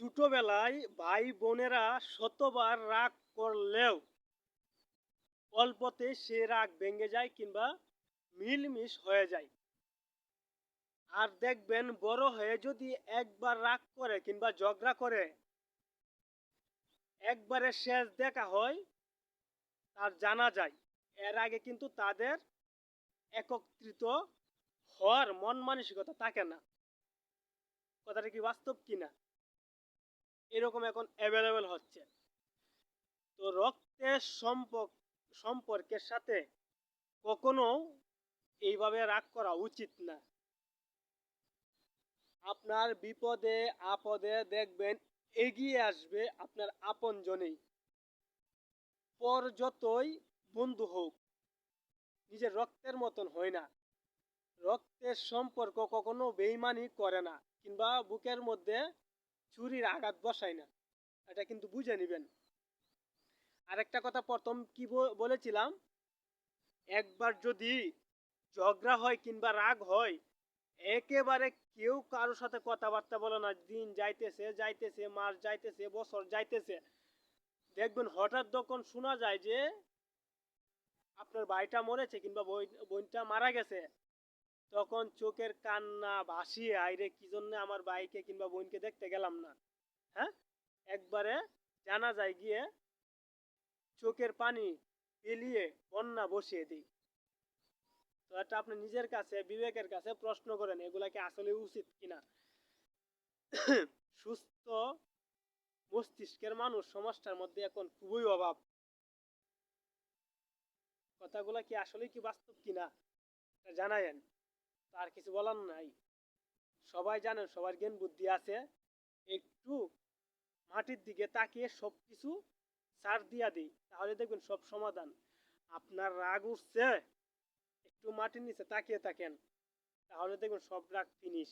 ছোটবেলায় ভাই বোনেরা শতবার রাগ করলেও অল্পতে সে রাগ ভেঙে যায় কিংবা মিলমিশ হয়ে যায়। আর দেখবেন বড় হয়ে যদি একবার রাগ করে কিংবা ঝগড়া করে, একবারে শেষ দেখা হয়, তার জানা যায়। এর আগে কিন্তু তাদের একত্রিত হওয়ার মন মানসিকতা থাকে না। কথাটা কি বাস্তব কিনা? এরকম এখন অ্যাভেলেবেল হচ্ছে। তো রক্তের সম্পর্ক সম্পর্কের সাথে কখনো এইভাবে রাগ করা উচিত না। আপনার বিপদে, আপদে দেখবেন এগিয়ে আসবে আপনার আপন জনেই পর যতই বন্ধু হোক, নিজের রক্তের মতন হয় না। রক্তের সম্পর্ক কখনো বেইমানি করে না, কিংবা বুকের মধ্যে ছুরির আঘাত বসায় না। এটা কিন্তু বুঝে নেবেন। আরেকটা কথা প্রথম কি বলেছিলাম? একবার যদি ঝগড়া হয় কিংবা রাগ হয়, একেবারে কেউ কারোর সাথে কথাবার্তা বলে না। দিন যাইতেছে যাইতেছে, মাস যাইতেছে, বছর যাইতেছে। দেখবেন হঠাৎ যখন শোনা যায় যে আপনার ভাইটা মরেছে কিংবা বোনটা মারা গেছে তখন চোখের কান্না, ভাসিয়ে, আইরে, কি জন্য আমার ভাইকে কিংবা বোনকে দেখতে গেলাম না? হ্যাঁ? একবারে জানা যায় গিয়ে চোখের পানি পেলিয়ে বন্যা বসিয়ে দিই। তো এটা আপনি নিজের কাছে, বিবেকের কাছে প্রশ্ন করেন, এগুলা কি আসলে উচিত কিনা? সুস্থ মস্তিষ্কের মানুষ সমাজটার মধ্যে এখন খুবই অভাব। কথাগুলা কি আসলে কি বাস্তব কিনা? জানায়েন। তার কিছু বলার নাই। সবাই জানেন সবার জ্ঞান বুদ্ধি আছে। একটু মাটির দিকে তাকিয়ে সব কিছু সার দিয়া দিই, তাহলে দেখবেন সব সমাধান। আপনার রাগ উঠছে, একটু মাটির নিচে তাকিয়ে থাকেন, তাহলে দেখবেন সব রাগ ফিনিশ